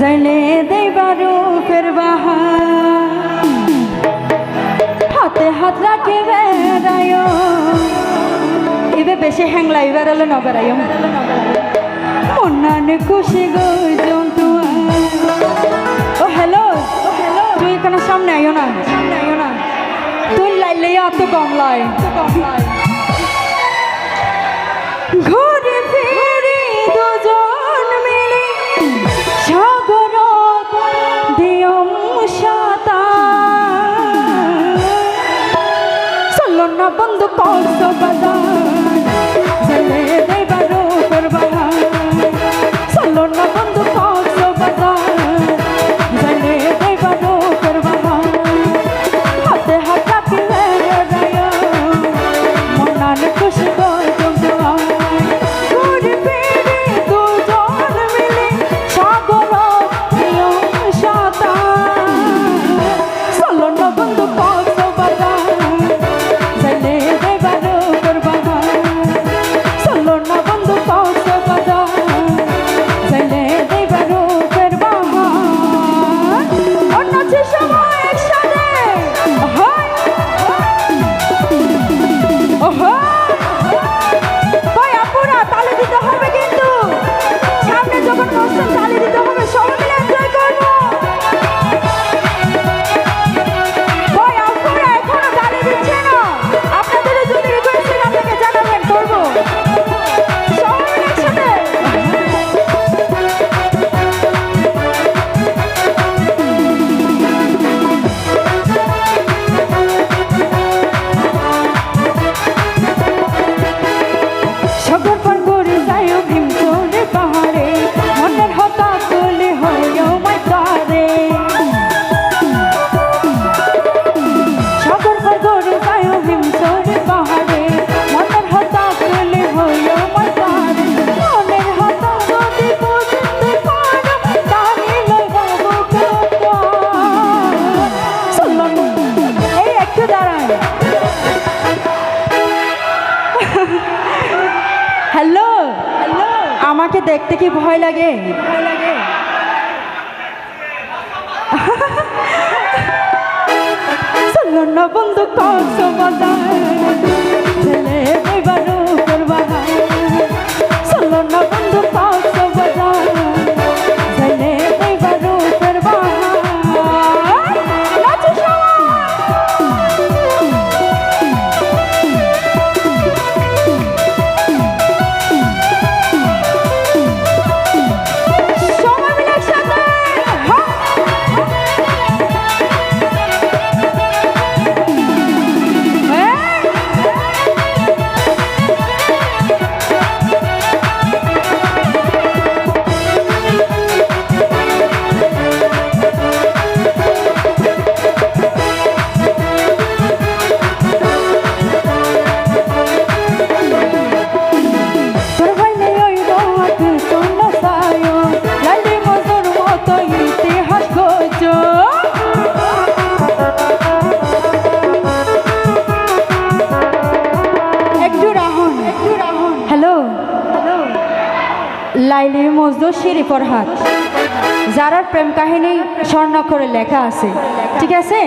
জনে দেবারু ফের হাতে হাত রাখে বেড়ায় এবে বেশি হ্যাংলা এবার হলো বেড়ায় অন্যান্য খুশি গো জন্তু ও হ্যালো হ্যালো তুই কেন সামনে আইও না। সামনে আইও না তুই লাইলে অত কম লয় কম ঘুর 好。আমাকে দেখতে কি ভয় লাগে? ভয় লাগে চলো বন্ধু কক্সবাজার। মজদুশির ফরহাদ, যারার প্রেম কাহিনী স্বর্ণ করে লেখা আছে। ঠিক আছে?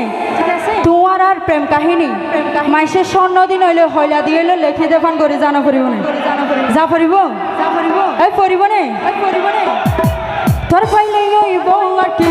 তোমার আর প্রেম কাহিনী, মাইসে স্বর্ণ দিন হইলে, হইলা দিয়ে এলো লেখে দেখান করে জানা ফরিব না। যা ফরিব? এই পড়িব না। তোর পাইলে কি